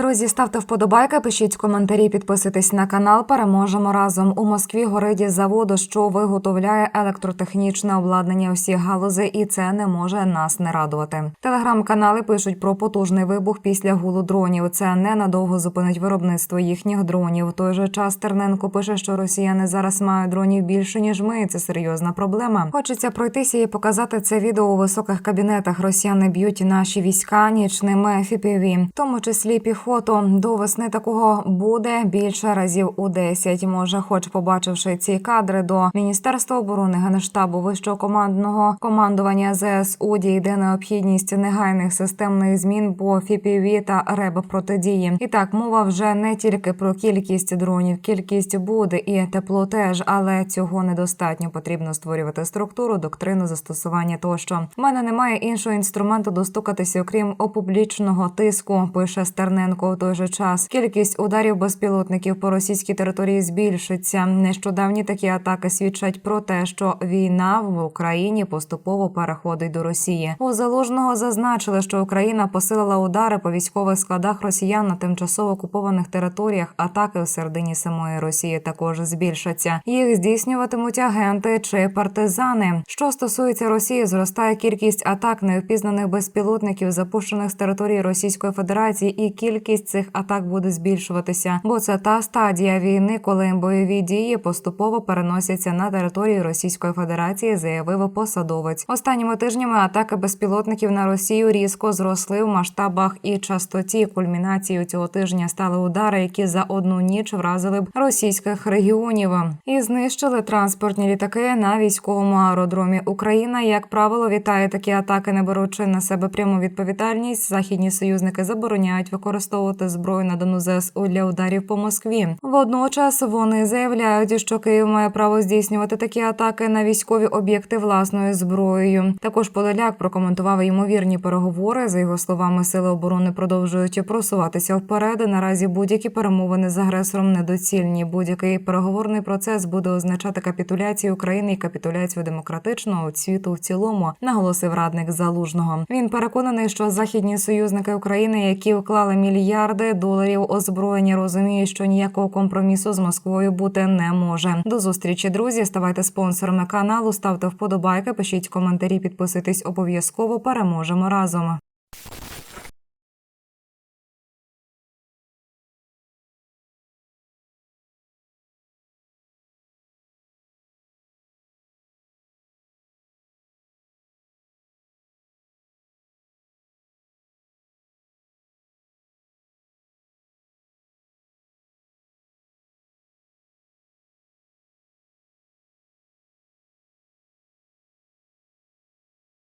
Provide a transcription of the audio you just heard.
Друзі, ставте вподобайки, пишіть коментарі, підписуйтесь на канал. Переможемо разом. У Москві горить заводу, що виготовляє електротехнічне обладнання усіх галузей, і це не може нас не радувати. Телеграм-канали пишуть про потужний вибух після гулу дронів. Це ненадовго зупинить виробництво їхніх дронів. В той же час Терненко пише, що росіяни зараз мають дронів більше ніж ми. Це серйозна проблема. Хочеться пройтися і показати це відео у високих кабінетах. Росіяни б'ють наші війська нічними FPV, в тому числі піхоту. До весни такого буде більше разів у 10. Може, хоч побачивши ці кадри до міністерства оборони генштабу вищого командного командування ЗСУ дійде необхідність негайних системних змін по FPV та РЕБ протидії. І так мова вже не тільки про кількість дронів, кількість буде і тепло теж, але цього недостатньо. Потрібно створювати структуру, доктрину застосування тощо. У мене немає іншого інструменту достукатися, окрім опублічного тиску. Пише Стерненко. У той же час кількість ударів безпілотників по російській території збільшиться. Нещодавні такі атаки свідчать про те, що війна в Україні поступово переходить до Росії. У залужного зазначили, що Україна посилила удари по військових складах росіян на тимчасово окупованих територіях. Атаки в середині самої Росії також збільшаться. Їх здійснюватимуть агенти чи партизани. Що стосується Росії, зростає кількість атак невпізнаних безпілотників, запущених з території Російської Федерації, і кількість цих атак буде збільшуватися, бо це та стадія війни, коли бойові дії поступово переносяться на територію Російської Федерації, заявив посадовець. Останніми тижнями атаки безпілотників на Росію різко зросли в масштабах і частоті. Кульмінацією цього тижня стали удари, які за одну ніч вразили б російських регіонів і знищили транспортні літаки на військовому аеродромі. Україна, як правило, вітає такі атаки, не беручи на себе пряму відповідальність. Західні союзники забороняють використовувати зброю надану ЗСУ для ударів по Москві. Водночас вони заявляють, що Київ має право здійснювати такі атаки на військові об'єкти власною зброєю. Також Подоляк прокоментував ймовірні переговори. За його словами, сили оборони продовжують просуватися вперед. Наразі будь-які перемовини з агресором недоцільні. Будь-який переговорний процес буде означати капітуляцію України і капітуляцію демократичного світу в цілому, наголосив радник залужного. Він переконаний, що західні союзники України, які вклали мільярди доларів озброєння, Розуміє, що ніякого компромісу з Москвою бути не може. До зустрічі, друзі. Ставайте спонсорами каналу, ставте вподобайки, пишіть коментарі, підписуйтесь обов'язково. Переможемо разом.